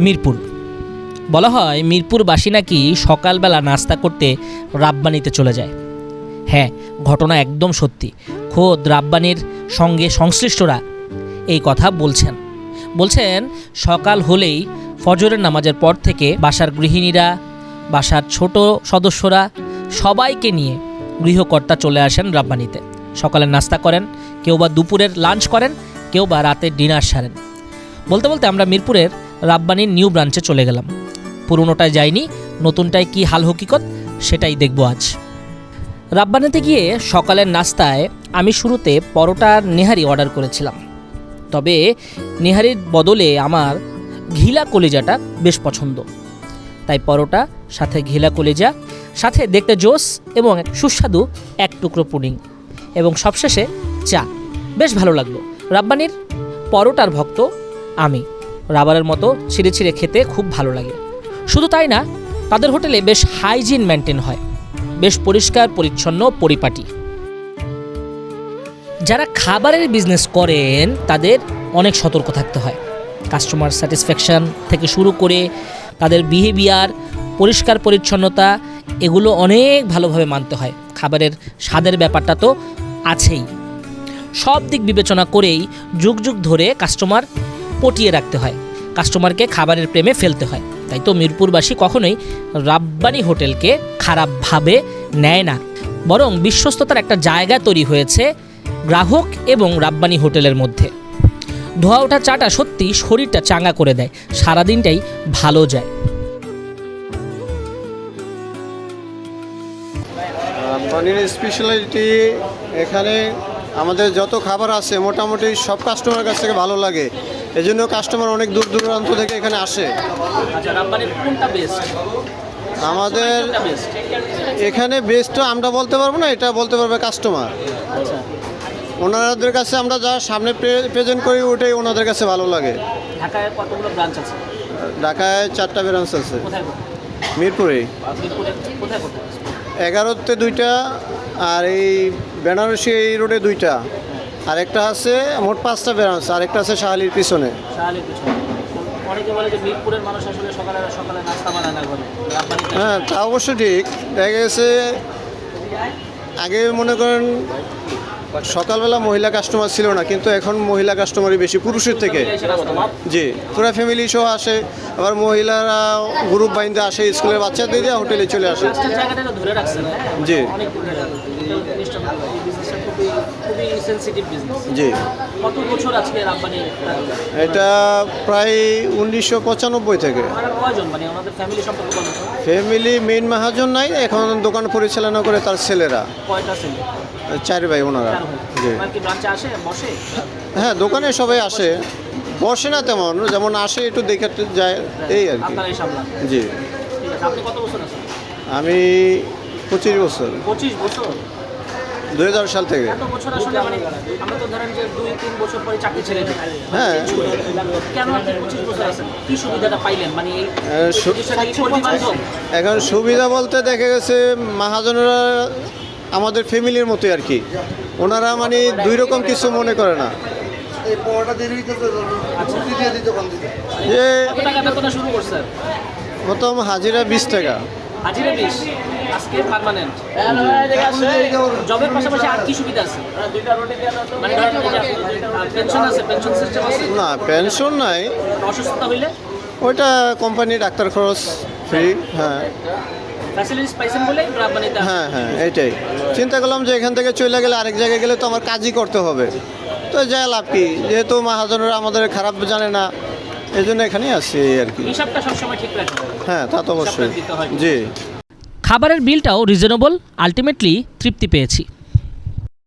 মিরপুর। বলা হয় মিরপুরবাসী নাকি সকালবেলা নাস্তা করতে রাব্বানিতে চলে যায়। হ্যাঁ ঘটনা একদম সত্যি। খোদ রাব্বানির সঙ্গে সংশ্লিষ্টরা এই কথা বলছেন। বলছেন, সকাল হলেই ফজরের নামাজের পর থেকে বাসার গৃহিণীরা, বাসার ছোট সদস্যরা সবাইকে নিয়ে গৃহকর্তা চলে আসেন রাব্বানিতে। সকালের নাস্তা করেন, কেউ বা দুপুরের লাঞ্চ করেন, কেউ বা রাতের ডিনার সারেন। বলতে বলতে আমরা মিরপুরের রাব্বানির নিউ ব্রাঞ্চে চলে গেলাম। পুরনোটায় যাইনি, নতুনটায় কি হাল হকিকত সেটাই দেখব আজ। রাব্বানিতে গিয়ে সকালের নাস্তায় আমি শুরুতে পরোটা নেহারি অর্ডার করেছিলাম। তবে নেহারির বদলে আমার ঘিলা কলিজাটা বেশ পছন্দ। তাই পরোটা, সাথে ঘিলা কলিজা, সাথে দেখতে জোস এবং সুস্বাদু এক টুকরো পুডিং এবং সবশেষে চা। বেশ ভালো লাগল। রাব্বানির পরোটার ভক্ত আমি। রাবারের মতো ছিঁড়ে ছিঁড়ে খেতে খুব ভালো লাগে। শুধু তাই না, তাদের হোটেলে বেশ হাইজিন মেনটেন হয়। বেশ পরিষ্কার, পরিচ্ছন্ন, পরিপাটি। যারা খাবারের বিজনেস করেন, তাদের অনেক সতর্ক থাকতে হয়। কাস্টমার স্যাটিসফ্যাকশন থেকে শুরু করে তাদের বিহেভিয়ার, পরিষ্কার পরিচ্ছন্নতা, এগুলো অনেক ভালোভাবে মানতে হয়। খাবারের স্বাদের ব্যাপারটা তো আছেই। সব দিক বিবেচনা করেই যুগ যুগ ধরে কাস্টমার পটিয়ে রাখতে হয়। কাস্টমারকে খাবারের প্রেমে ফেলতে হয়। তাই তো মিরপুরবাসী কখনোই রাব্বানি হোটেলকে খারাপভাবে নেয় না। বরং বিশ্বস্ততার একটা জায়গা তৈরি হয়েছে গ্রাহক এবং রাব্বানি হোটেলের মধ্যে। ধোয়া ওঠা চাটা সত্যি শরীরটা চাঙ্গা করে দেয়। সারাদিনটাই ভালো যায়। পনির স্পেশালিটি এখানে আমাদের যত খাবার আছে, মোটামুটি সব কাস্টমার কাছ থেকে ভালো লাগে। এই জন্য কাস্টমার অনেক দূর দূরান্ত থেকে এখানে আসে। আচ্ছা বেস্ট আমাদের এখানে বেস্টটা আমরা বলতে পারব না এটা বলতে পারবে কাস্টমার আচ্ছা। ওনাদের কাছে আমরা যা সামনে প্রেজেন্ট করি ওটাই ওনাদের কাছে ভালো লাগে। ঢাকায় কতগুলো ব্রাঞ্চ আছে? ঢাকায় চারটা ব্রাঞ্চ আছে। মিরপুরে। এগারোতে দুইটা আর এই বেনারসি এই রোডে দুইটা। আর একটা আছে মোট পাঁচটা ব্রাঞ্চ আর একটা আছে শাহালির পিছনে। শাহালির পিছনে। অনেকে বলে যে মিরপুরের মানুষ আসলে সকালে সকালে নাস্তা বানায় না করে হ্যাঁ তা অবশ্য ঠিক। দেখা গেছে আগে মনে করেন সকালবেলা মহিলা কাস্টমার ছিল না কিন্তু এখন মহিলা কাস্টমারই বেশি পুরুষের থেকে। জি পুরো ফ্যামিলি সহ আসে। আবার মহিলারা গ্রুপ বাইন্দে আসে স্কুলের বাচ্চাদের দিয়ে হোটেলে চলে আসে। হ্যাঁ? জি। জি। এটা? প্রায় উনিশশো পঁচানব্বই থেকে। মানে ফ্যামিলি মেইন মাহাজন নাই এখন দোকান পরিচালনা করে তার ছেলেরা। চার ভাই ওনারা। হ্যাঁ। দোকানে সবাই আসে। বসে না তেমন যেমন আসে একটু দেখে যায় এই আর কি। জি। আমি পঁচিশ বছর। পঁচিশ বছর? দুই হাজার সাল থেকে। মানে হ্যাঁ। মানে? এখন সুবিধা বলতে দেখা গেছে মাহাজনেরা আমাদের ফ্যামিলির মতোই আর কি। ওনারা মানে দুই রকম কিছু মনে করে না। যে কত টাকা বেতনে শুরু করছেন প্রথম হাজিরা বিশ টাকা। হাজিরা বিশ? আজকে পার্মানেন্ট জবের পাশাপাশি আর কি সুবিধা আছে? মানে পেনশন আছে পেনশন সিস্টেম আছে। না পেনশন নাই। অসুস্থতা হইলে? ওইটা কোম্পানি ডাক্তার খরচ ফ্রি হ্যাঁ। ফ্যাসিলিটিস পাইছেন বলে রাব্বানিতে হ্যাঁ হ্যাঁ এইটাই। চিন্তা করলাম যে এখান থেকে চলে গেলে আরেক জায়গায় গেলে তো আমার কাজই করতে হবে। তো যাই লাভ কি? যেহেতু মাহাজনরা আমাদের খারাপ জানে না এই জন্য এখানেই আসি আর কি। হিসাবটা সবসময় ঠিক রাখবেন হ্যাঁ তা তো অবশ্যই। জি। খাবারের বিলটাও রিজনেবল আলটিমেটলি তৃপ্তি পেয়েছি।